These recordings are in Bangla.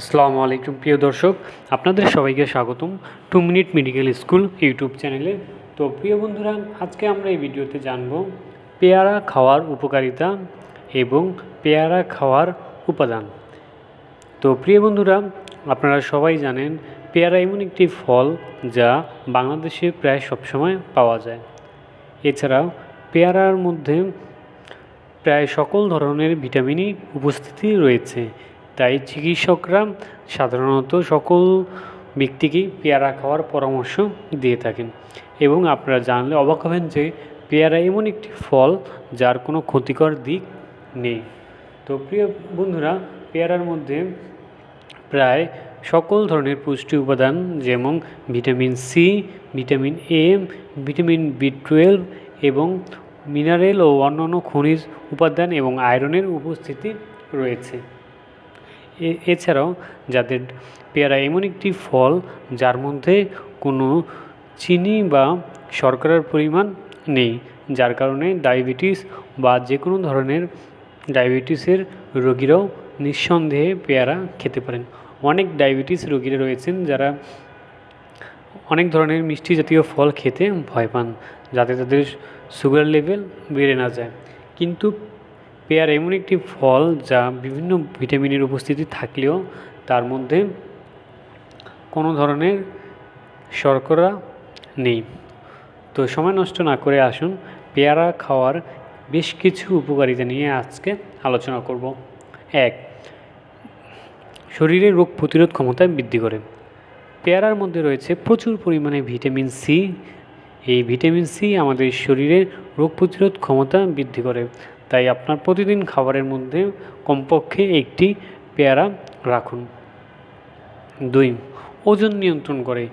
আসসালামু আলাইকুম, প্রিয় দর্শক। আপনাদের সবাইকে স্বাগতম two minute medical school YouTube চ্যানেলে। তো প্রিয় বন্ধুরা, আজকে আমরা এই ভিডিওতে জানব পেয়ারা খাওয়ার উপকারিতা এবং পেয়ারা খাওয়ার উপাদান। তো প্রিয় বন্ধুরা, আপনারা সবাই জানেন, পেয়ারা এমন একটি ফল যা বাংলাদেশে প্রায় সবসময় পাওয়া যায়। এছাড়াও পেয়ারার মধ্যে প্রায় সকল ধরনের ভিটামিনই উপস্থিতি রয়েছে তাই চিকিৎসকরা সাধারণত সকল ব্যক্তিকেই পেয়ারা খাওয়ার পরামর্শ দিয়ে থাকেন এবং আপনারা জানলে অবাক হবেন যে পেয়ারা এমন একটি ফল যার কোনো ক্ষতিকর দিক নেই। তো প্রিয় বন্ধুরা, পেয়ারার মধ্যে প্রায় সকল ধরনের পুষ্টি উপাদান যেমন vitamin C, vitamin A, vitamin B twelve এবং মিনারেল ও অন্যান্য খনিজ উপাদান এবং আয়রনের উপস্থিতি রয়েছে। এছাড়াও যাদের পেয়ারা এমন একটি ফল যার মধ্যে কোনো চিনি বা শর্করার পরিমাণ নেই, যার কারণে ডায়াবেটিস বা যে কোনো ধরনের ডায়াবেটিসের রোগীরাও নিঃসন্দেহে পেয়ারা খেতে পারেন। অনেক ডায়াবেটিস রোগীরা রয়েছেন যারা অনেক ধরনের মিষ্টি জাতীয় ফল খেতে ভয় পান, যাতে তাদের সুগার লেভেল বেড়ে না যায়। কিন্তু পেয়ারা এমন একটি ফল যা বিভিন্ন ভিটামিনের উপস্থিতি থাকলেও তার মধ্যে কোনো ধরনের শর্করা নেই। তো সময় নষ্ট না করে আসুন, পেয়ারা খাওয়ার বেশ কিছু উপকারিতা নিয়ে আজকে আলোচনা করব। এক শরীরের রোগ প্রতিরোধ ক্ষমতা বৃদ্ধি করে। পেয়ারার মধ্যে রয়েছে প্রচুর পরিমাণে ভিটামিন সি এই ভিটামিন সি আমাদের শরীরের রোগ প্রতিরোধ ক্ষমতা বৃদ্ধি করে। তাই আপনার প্রতিদিন খাবারের মধ্যে কমপক্ষে একটি পেয়ারা রাখুন। দুই, ওজন নিয়ন্ত্রণ করে।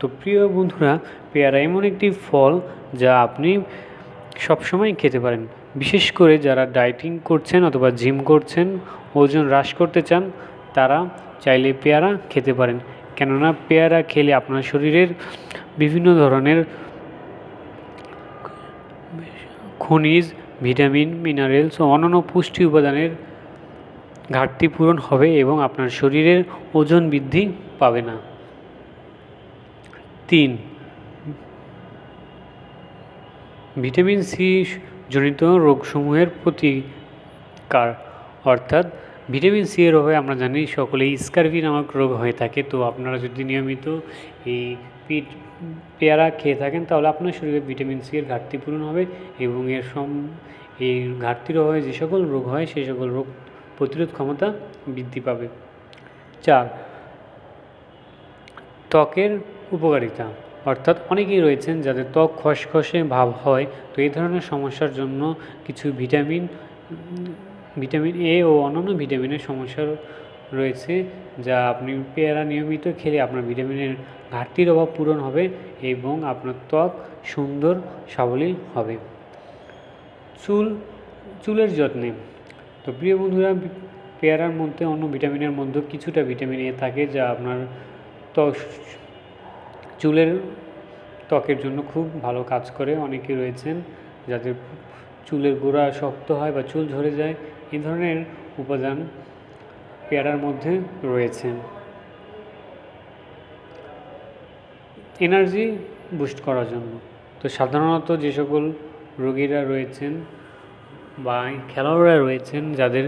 তো প্রিয় বন্ধুরা, পেয়ারা এমন একটি ফল যা আপনি সবসময় খেতে পারেন। বিশেষ করে যারা ডায়েটিং করছেন অথবা জিম করছেন, ওজন হ্রাস করতে চান, তারা চাইলে পেয়ারা খেতে পারেন। কেননা পেয়ারা খেলে আপনার শরীরের বিভিন্ন ধরনের খনিজ ভিটামিন, মিনারেলস ও অন্যান্য পুষ্টি উপাদানের ঘাটতি পূরণ হবে এবং আপনার শরীরের ওজন বৃদ্ধি পাবে না। তিন, ভিটামিন সি জনিত রোগসমূহের প্রতিকার। অর্থাৎ ভিটামিন সি এর অভাবে আমরা জানি সকলেই স্কারভি নামক রোগ হয়ে থাকে। তো আপনারা যদি নিয়মিত এই পিট পেয়ারা খেয়ে থাকেন, তাহলে আপনার শরীরে ভিটামিন সি এর ঘাটতি পূরণ হবে এবং এর সম এই ঘাটতির অভাবে যে সকল রোগ হয় সেই সকল রোগ প্রতিরোধ ক্ষমতা বৃদ্ধি পাবে। চার, ত্বকের উপকারিতা। অর্থাৎ অনেকেই রয়েছেন যাদের ত্বক খসখসে ভাব হয়, তো এই ধরনের সমস্যার জন্য কিছু ভিটামিন ভিটামিন এ ও অন্যান্য ভিটামিনের সমস্যা রয়েছে, যা আপনি পেয়ারা নিয়মিত খেলে আপনার ভিটামিনের ঘাটতির অভাব পূরণ হবে এবং আপনার ত্বক সুন্দর, সাবলীল হবে। চুল, চুলের যত্নে। তো প্রিয় বন্ধুরা, পেয়ারার মধ্যে অন্য ভিটামিনের মধ্যে কিছুটা ভিটামিন এ থাকে, যা আপনার ত্বক চুলের ত্বকের জন্য খুব ভালো কাজ করে। অনেকে রয়েছেন যাদের চুলের গোড়া শক্ত হয় বা চুল ঝরে যায় এই ধরনের উপাদান পেয়ারার মধ্যে রয়েছে। এনার্জি বুস্ট করার জন্য। তো সাধারণত যে সকল রোগীরা রয়েছেন বা খেলোয়াড়রা রয়েছেন, যাদের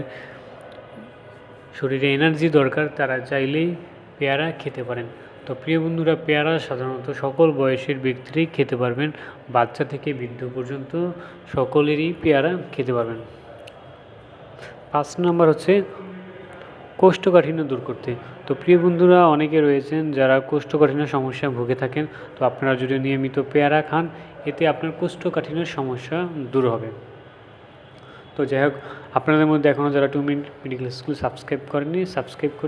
শরীরে এনার্জি দরকার, তারা চাইলেই পেয়ারা খেতে পারেন। তো প্রিয় বন্ধুরা, পেয়ারা সাধারণত সকল বয়সের ব্যক্তিরাই খেতে পারবেন। বাচ্চা থেকে বৃদ্ধ পর্যন্ত সকলেরই পেয়ারা খেতে পারবেন। পাঁচ নাম্বার হচ্ছে কোষ্ঠকাঠিন্য দূর করতে। তো প্রিয় বন্ধুরা, অনেকে রয়েছেন যারা কোষ্ঠকাঠিন্য সমস্যায় ভুগে থাকেন। তো আপনারা যদি নিয়মিত পেয়ারা খান, এতে আপনার কোষ্ঠকাঠিন্যের সমস্যা দূর হবে। তো যাই হোক, আপনাদের মধ্যে এখনও যারা two minute medical school subscribe করেনি সাবস্ক্রাইব করে